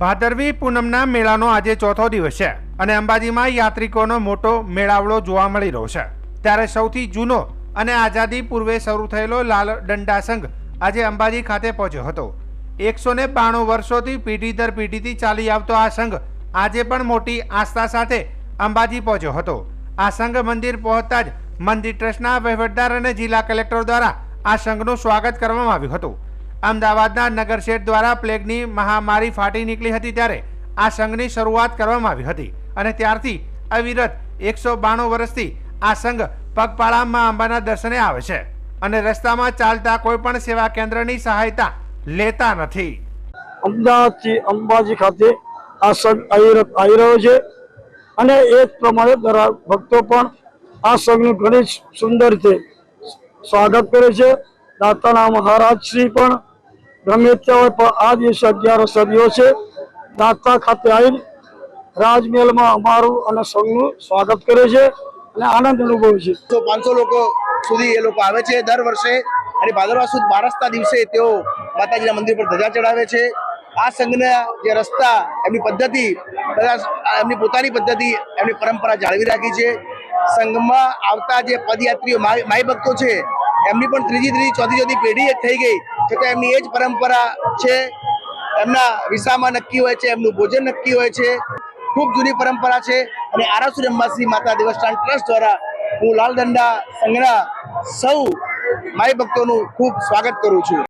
ભાદરવી પૂનમના મેળાનો આજે ચોથો દિવસ છે અને અંબાજીમાં યાત્રિકોનો મોટો મેળાવડો જોવા મળી રહ્યો છે. ત્યારે સૌથી જૂનો અને આઝાદી પૂર્વે શરૂ થયેલો લાલ દંડા સંઘ આજે અંબાજી ખાતે પહોંચ્યો હતો. એકસો ને બાણું વર્ષોથી પેઢી દર પેઢીથી ચાલી આવતો આ સંઘ આજે પણ મોટી આસ્થા સાથે અંબાજી પહોંચ્યો હતો. આ સંઘ મંદિર પહોંચતા જ મંદિર ટ્રસ્ટના વહીવટદાર અને જિલ્લા કલેક્ટર દ્વારા આ સંઘનું સ્વાગત કરવામાં આવ્યું હતું. અમદાવાદના નગરશેઠ દ્વારા પ્લેગની મહામારી ફાટી નીકળી હતી ત્યારે આ સંઘની શરૂઆત કરવામાં આવી હતી અને ત્યારથી અવિરત એકસો બાણું વર્ષથી આ સંઘ પગપાળામાં અંબાના દર્શને આવે છે અને રસ્તામાં ચાલતા કોઈ પણ સેવા કેન્દ્રની સહાયતા લેતા નથી. અમદાવાદથી અંબાજી ખાતે આ સંઘ અવિરત આવી રહ્યો છે અને એ જ પ્રમાણે ભક્તો પણ આ સંઘનું ઘણી સુંદર રીતે સ્વાગત કરે છે. દાતાના મહારાજ શ્રી પણ ગમે ત્યાં હોય પણ આ દિવસે અગિયારો સદીઓ છે. દાંતા ખાતે આવીને રાજમહેલમાં અમારું અને સૌનું સ્વાગત કરે છે અને આનંદ અનુભવે છે. તો પાંચસો લોકો સુધી એ લોકો આવે છે દર વર્ષે અને ભાદરવા સુદ બારસના દિવસે તેઓ માતાજીના મંદિર પર ધજા ચડાવે છે. આ સંઘના જે રસ્તા, એમની પદ્ધતિ, બધા એમની પોતાની પદ્ધતિ, એમની પરંપરા જાળવી રાખી છે. સંઘમાં આવતા જે પદયાત્રીઓ, માય ભક્તો છે, એમની પણ ત્રીજી ત્રીજી, ચોથી ચોથી પેઢી થઈ ગઈ. છતાં એમની એ જ પરંપરા છે, એમના વિસામાં નક્કી હોય છે, એમનું ભોજન નક્કી હોય છે. ખૂબ જૂની પરંપરા છે અને આરાસુર અંબાસી માતા દેવસ્થાન ટ્રસ્ટ દ્વારા હું લાલ દંડા સંઘના સૌ માય ભક્તોનું ખૂબ સ્વાગત કરું છું.